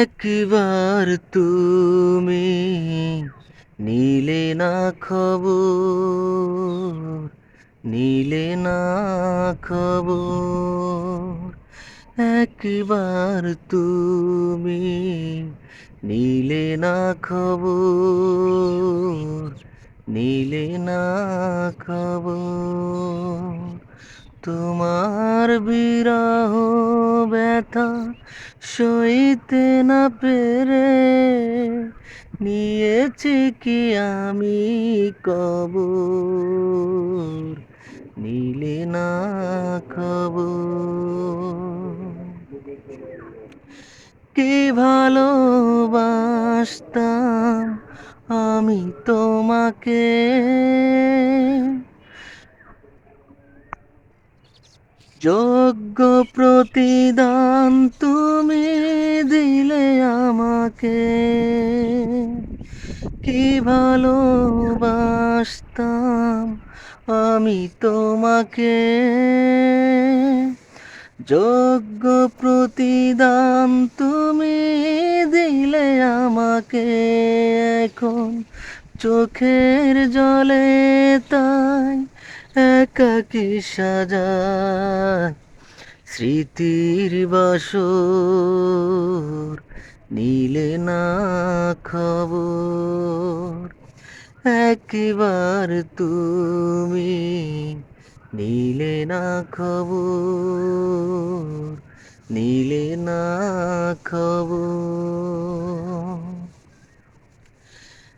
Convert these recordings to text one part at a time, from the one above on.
একবার তুমি নিলে না খবর, নিলে না খবর। একবার তুমি নিলে না খবর, নিলে না খবর। তোমার বিরহ ব্যথা সইতে না পেরে নিয়েছি কি আমি কবর? নিলে না খবর। কি ভালোবাসতাম আমি তোমাকে? যোগ্য প্রতিদান তুমি দিলে আমাকে। কি ভালোবাসতাম আমি তোমাকে। যোগ্য প্রতিদান তুমি দিলে আমাকে। এখন চোখের জলে তাই একাকি সাজায় স্মৃতির বাসর নিলে না খবর। একবার তুমি নিলে না খবর, নিলে না খবর।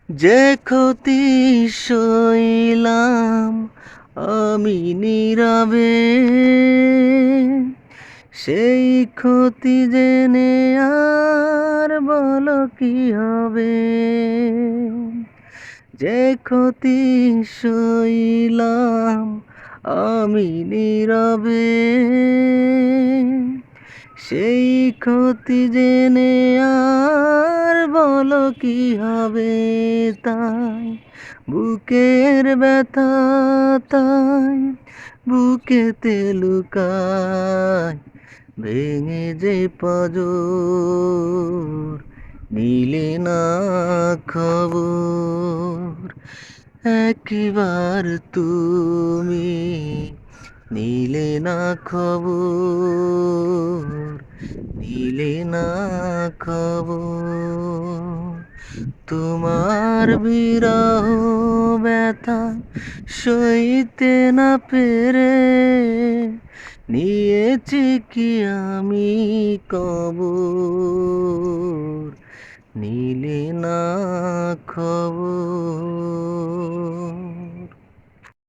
যে ক্ষতি সইলাম আমি নীরবে, সেই ক্ষতি জেনে আর বলো কি হবে? যে ক্ষতি সইলাম আমি নীরবে, সেই ক্ষতি জেনে আর বলো কি হবে তাই? বুকের ব্যথা তাই বুকেতে লুকায় ভেঙে যে পজর, নিলে না খবর। একবার তুমি নিলে না খবর, নিলে না খবর। তোমার বিরহ ব্যথা সইতে না পেরে নিয়েছি কি আমি কব নিলে না খবর